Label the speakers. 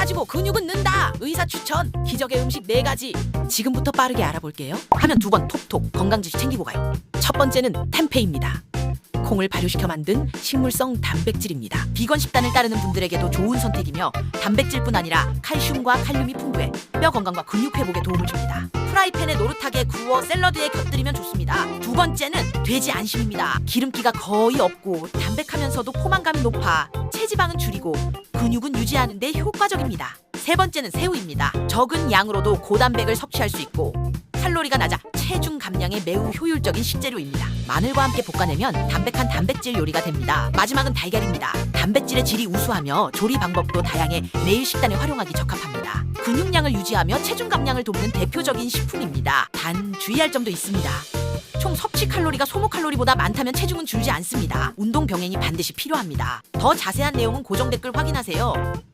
Speaker 1: 빠지고 근육은 는다. 의사 추천. 기적의 음식 네 가지. 지금부터 빠르게 알아볼게요. 하면 두 번 톡톡 건강지식 챙기고 가요. 첫 번째는 템페입니다. 콩을 발효시켜 만든 식물성 단백질입니다. 비건 식단을 따르는 분들에게도 좋은 선택이며 단백질뿐 아니라 칼슘과 칼륨이 풍부해 뼈 건강과 근육 회복에 도움을 줍니다. 프라이팬에 노릇하게 구워 샐러드에 곁들이면 좋습니다. 두 번째는 돼지 안심입니다. 기름기가 거의 없고 담백하면서도 포만감이 높아 체지방은 줄이고 근육은 유지하는 데 효과적입니다. 세 번째는 새우입니다. 적은 양으로도 고단백을 섭취할 수 있고 칼로리가 낮아 체중 감량에 매우 효율적인 식재료입니다. 마늘과 함께 볶아내면 담백한 단백질 요리가 됩니다. 마지막은 달걀입니다. 단백질의 질이 우수하며 조리 방법도 다양해 매일 식단에 활용하기 적합합니다. 근육량을 유지하며 체중 감량을 돕는 대표적인 식품입니다. 단 주의할 점도 있습니다. 총 섭취 칼로리가 소모 칼로리보다 많다면 체중은 줄지 않습니다. 운동 병행이 반드시 필요합니다. 더 자세한 내용은 고정 댓글 확인하세요.